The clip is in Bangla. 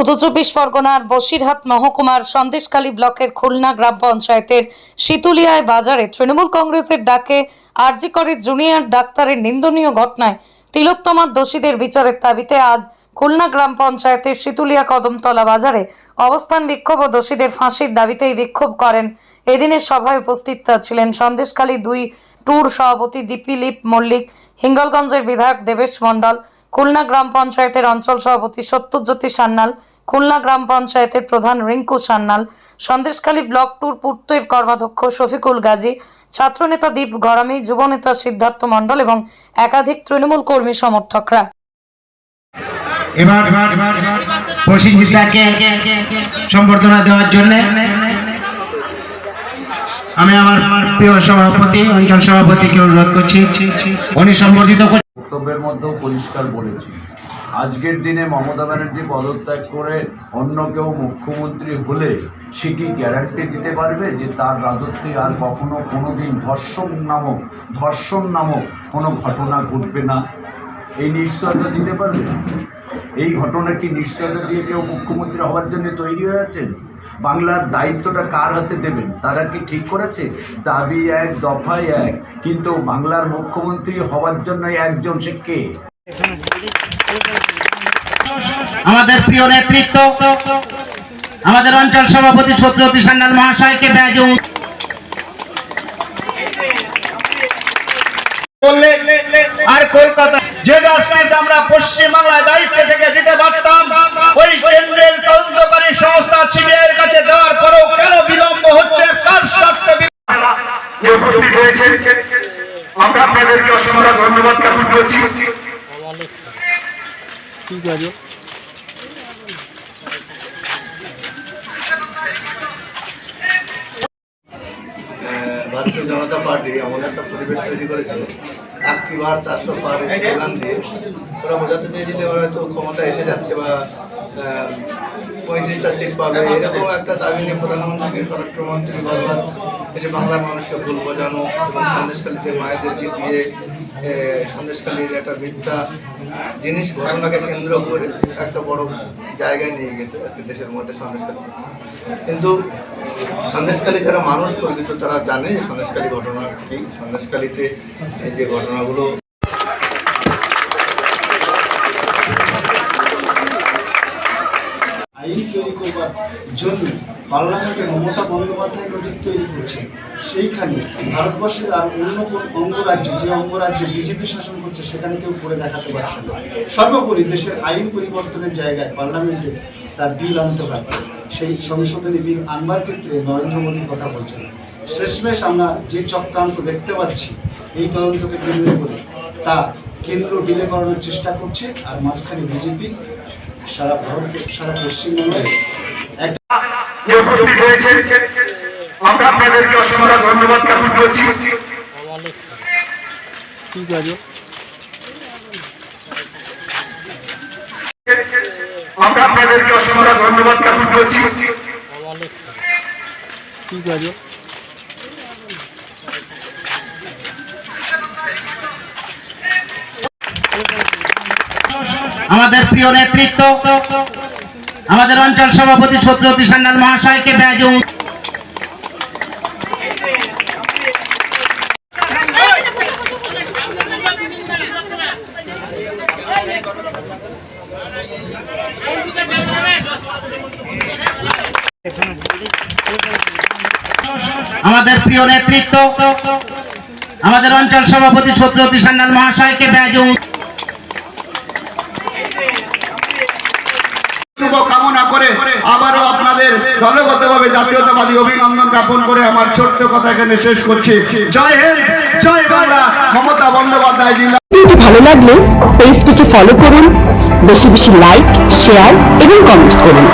উত্তর চব্বিশ পরগনার বসিরহাট মহকুমার সন্দেশখালী ব্লকের খুলনা গ্রাম পঞ্চায়েতের শীতুলিয়ায় বাজারে তৃণমূল কংগ্রেসের ডাকে আরজি করে জুনিয়র ডাক্তারের নিন্দনীয় ঘটনায় তিলোত্তমার দোষীদের বিচারের দাবিতে আজ খুলনা গ্রাম পঞ্চায়েতের শীতুলিয়া কদমতলা বাজারে অবস্থান বিক্ষোভ ও দোষীদের ফাঁসির দাবিতেই বিক্ষোভ করেন। এদিনের সভায় উপস্থিত ছিলেন সন্দেশখালী দুই ট্যুর সভাপতি দীপিলিপ মল্লিক, হিঙ্গলগঞ্জের বিধায়ক দেবেশ মণ্ডল, খুলনা গ্রাম পঞ্চায়েতের অঞ্চল সভাপতি সত্যজ্যোতি সান্যাল খুলনা গ্রাম পঞ্চায়েতের প্রধান রিঙ্কু সান্যাল সন্দেশখালী ব্লক ট্যুর পূর্তের কর্মাধ্যক্ষ শফিকুল গাজী ছাত্রনেতা দীপ গরামী যুবনেতা সিদ্ধার্থ মণ্ডল এবং একাধিক তৃণমূল কর্মী সমর্থকরা। এবার প্রসেনজিৎদাকে সম্বর্ধনা দেওয়ার জন্য আমি আমার প্রিয় সভাপতি অঞ্চল সভাপতিকে অনুরোধ করছি। উনি সম্বর্ধিত বক্তব্যের মধ্যেও পরিষ্কার বলেছি। আজকের দিনে মমতা ব্যানার্জি পদত্যাগ করে অন্য কেউ মুখ্যমন্ত্রী হলে সে কি গ্যারান্টি দিতে পারবে যে তার রাজত্বে আর কখনো কোনো দিন ধর্ষণ নামক ধর্ষণ নামক কোনো ঘটনা ঘটবে না? এই নিশ্চয়তা দিতে পারবে? এই ঘটনা কি নিশ্চয়তা দিয়ে কেউ মুখ্যমন্ত্রী হওয়ার জন্য তৈরি হয়ে আছেন? বাংলার দায়িত্বটা কার হাতে দেবেন? তারা কি ঠিক করেছে? দাবি এক, দফায় এক। কিন্তু বাংলার মুখ্যমন্ত্রী হওয়ার জন্য একজন সে কে? আমাদের প্রিয় নেতৃত্ব আমাদের অঞ্চল সভাপতি সত্যজ্যোতি সান্যাল মহাশয়কে ব্যাজ আর কলকাতা যে আমরা পশ্চিমবাংলায় দায়িত্ব থেকে দিতে পারতাম ওই কেন্দ্রের তদন্তকারী সংস্থা সিবিআইয়ের কাছে দেওয়ার পরেও কেন বিলম্ব হচ্ছে? কার স্বার্থে উপস্থিত হয়েছেন। আমরা আপনাদেরকে অসংখ্য ধন্যবাদ জ্ঞাপন করছি। ভারতীয় জনতা পার্টি, এমন একটা পরিবেশ তৈরি করেছিল। একটি বার চারশো পার স্লোগান দিয়ে। ওরা বোঝাতে চেয়েছিল এবার হয়তো ক্ষমতা এসে যাচ্ছে বা পঁয়ত্রিশটা সিট পাবে। এরকম একটা দাবি নিয়ে প্রধানমন্ত্রী, স্বরাষ্ট্রমন্ত্রী বারবার এসে বাংলার মানুষকে ভুল বোঝানো এবং সন্দেশকালীতে মায়েদেরকে দিয়ে সন্দেশকালীর একটা মিথ্যা জিনিস ঘটনাকে কেন্দ্র করে একটা বড় জায়গায় নিয়ে গেছে আজকে দেশের মধ্যে সন্দেশকালী কিন্তু সন্দেশকালী যারা মানুষ পরিচিত তারা জানে যে সন্দেশকালী ঘটনা কি। সন্দেশকালীতে যে ঘটনাগুলো জন্য পার্লামেন্টে মমতা বন্দ্যোপাধ্যায় নজির তৈরি করছে সেইখানে ভারতবর্ষের আর অন্য কোন অঙ্গরাজ্য, যে অঙ্গরাজ্যে বিজেপি শাসন করছে, সেখানে কেউ করে দেখাতে পারছে না। সর্বোপরি দেশের আইন পরিবর্তনের জায়গায় পার্লামেন্টে তার বিল আনতে পারবে সেই সংশোধনী বিল আনবার ক্ষেত্রে নরেন্দ্র মোদী কথা বলছেন। শেষমেশ আমরা যে চক্রান্ত দেখতে পাচ্ছি, এই তদন্তকে কেন্দ্র করে তা কেন্দ্র বিলে করানোর চেষ্টা করছে, আর মাঝখানে বিজেপি সারা ভারত, সারা পশ্চিমবঙ্গে যে উপস্থিত হয়েছেন আমরা আপনাদেরকে অসংখ্য ধন্যবাদ জ্ঞাপন করছি। আমরা আপনাদেরকে অসংখ্য ধন্যবাদ জ্ঞাপন করছি। ঠিক আছে। আমাদের প্রিয় নেতৃত্ব আমাদের অঞ্চল সভাপতি সত্যজ্যোতি সান্যাল মহাশয়কে ব্যাজ আমাদের প্রিয় নেতৃত্ব, আমাদের অঞ্চল সভাপতি সত্যজ্যোতি সান্যাল মহাশয়কে ব্যাজ আবারও আপনাদের দলগতভাবে জাতীয়তাবাদী অভিনন্দন জ্ঞাপন করে আমার ছোট্ট কথা এখানে শেষ করছি। জয় হিন্দ, জয় বাংলা। মমতা বন্দ্যোপাধ্যায় জিন্দা ভালো লাগলে পেজটিকে ফলো করুন, বেশি বেশি লাইক শেয়ার এবং কমেন্ট করুন।